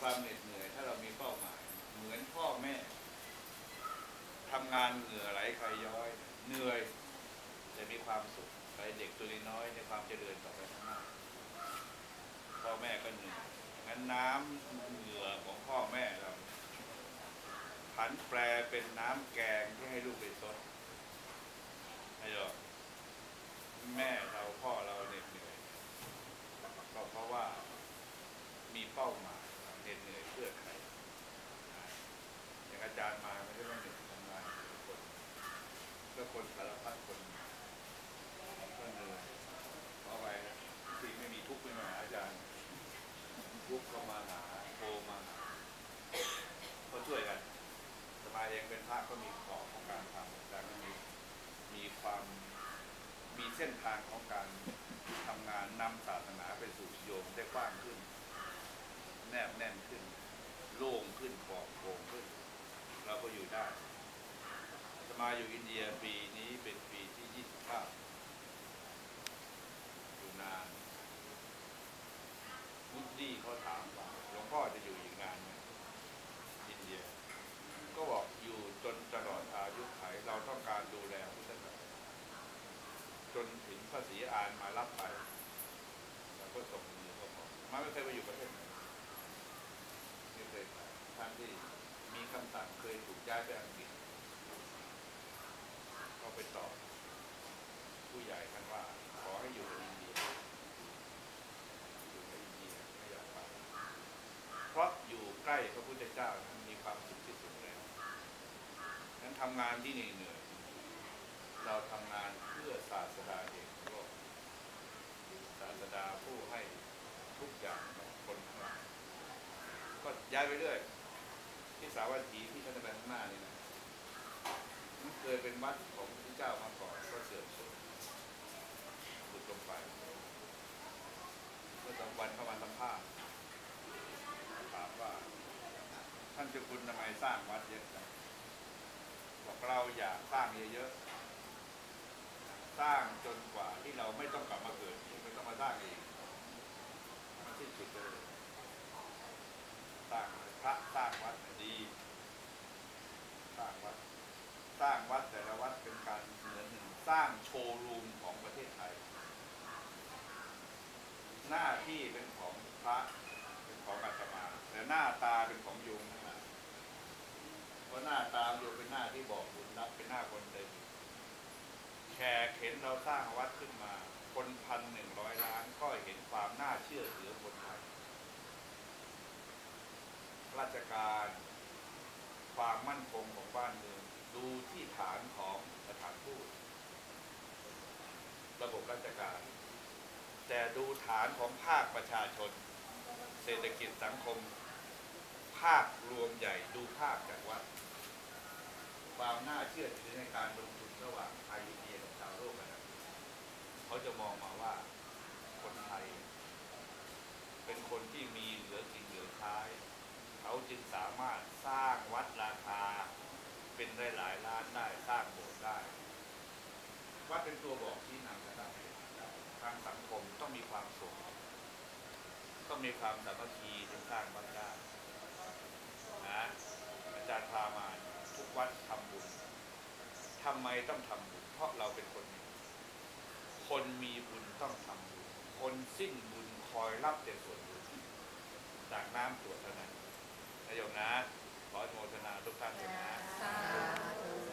ความเหน็ดเหนื่อย ถ้าเรามีเป้าหมาย เหมือนพ่อแม่ทำงานเหงื่อไหลใครย้อย เหนื่อยแต่มีความสุขไปเด็กตัวน้อยในความเจริญต่อไปข้างหน้าพ่อแม่ก็เหนื่อยงั้นน้ำเหงื่อของพ่อแม่เราผันแปลเป็นน้ำแกงที่ให้ลูกได้ซดให้หรอกแม่เราพ่อเราเหน็ดเหนื่อยก็เพราะว่ามีเป้าหมายเหน็ดเหนื่อยเพื่อใครนะอย่างอา จารย์มาไม่ใช่ว่าเหนื่อยทำงานทุกคนก็คนสารพัดคนก็เหนื่อยเพราะไปที่ไม่มีทุกข์ไม่มาหาอาจารย์ ทุกข์ก็มาหาโทรมาหาก็ช่วยกันสมาเองเป็นพระก็มีขอบของการทำแต่ก็มีมีความมีเส้นทางของการทำงานนำศาสนาไปสู่โยมได้กว้างขึ้น แนบแน่นขึ้น โล่งขึ้นปลอดโปร่งขึ้น เรา ก็อยู่ได้สมาอยู่อินเดียปีนี้เป็นปีที่29อยู่นานมุดดี้เขาถามว่าหลวงพ่อจะอยู่อีกนานไหมอินเดีย ก็บอกอยู่จนตลอดอายุไขเราต้องการดูแลพุทธศาสนาจนถึงพระศรีอานมารับไปเราก็ส่งมือก็พอมาไม่เคยไปอยู่ประเทศไหนไม่เคยไปท่านที่ เคยถูกย้ายไปอังกฤษก็ไปตอบผู้ใหญ่ท่านว่า ขอให้อยู่ในอินเดียอยู่ในอินเดียไม่อยากไปเพราะอยู่ใกล้พระพุทธเจ้านั้นมีความสุขที่สุดแล้วนั้นทำงานที่เหนื่อยเราทำงานเพื่อศาสดาเองของโลกศาสดาผู้ให้ทุกอย่างคนทั้งหลายก็ย้ายไปเรื่อย ที่สาวัตถีที่ท่านจะไปข้างหน้านี่นะมันเคยเป็นวัดของพระเจ้ามาก่อนก็เสื่อมโทรมหลุดลงไปเมื่อสองวันเข้ามาสัมภาษณ์ถามว่า ท่านเจ้าคุณทำไมสร้างวัดเยอะจังบอกเราอยากสร้างเยอะๆสร้างจนกว่าที่เราไม่ต้องกลับมาเกิดไม่ต้องมาสร้างอีกมันสิ้นสุดเลยสร้างพระสร้างวัดน่ะดี สร้างวัด สร้างวัดแต่ละวัดเป็นการเหมือนหนึ่ง สร้างโชว์รูมของประเทศไทย หน้าที่เป็นของพระเป็นของอาตมา แต่หน้าตาเป็นของโยมทั้งนั้นเพราะหน้าตาโยมเป็นหน้าที่บอกบุญรับเป็นหน้าคนเต็มแขกเห็นเราสร้างวัดขึ้นมา คนพันหนึ่งร้อยล้านก็เห็นความน่าเชื่อถือคนไทยราชการความมั่นคงของบ้านเมืองดูที่ฐานของสถานทูต ระบบราชการ แต่ดูฐานของภาคประชาชน เศรษฐกิจสังคม ภาครวมใหญ่ดูภาคจากวัดความน่าเชื่อถือในการลงทุนระหว่างไทยอินเดียกับชาวโลกนะครับเขาจะมองมาว่าคนไทย เป็นคนที่มีเหลือกินเหลือใช้เขาจึงสามารถสร้างวัดราคา เป็นได้หลายล้านได้สร้างโบสถ์ได้ วัดเป็นตัวบอกที่นำ คมต้องมีความสุขต้องมีความสามัคคีถึงสร้างวัดได้นะอาจารย์พามาทุกวัดทำบุญทำไมต้องทำบุญเพราะเราเป็นคนมีคนมีบุญต้องทำบุญคนสิ้นบุญคอยรับแต่ส่วนบุญจากน้ำสวดเท่านั้นนายโยมนะขอโมทนาทุกท่านเลยนะ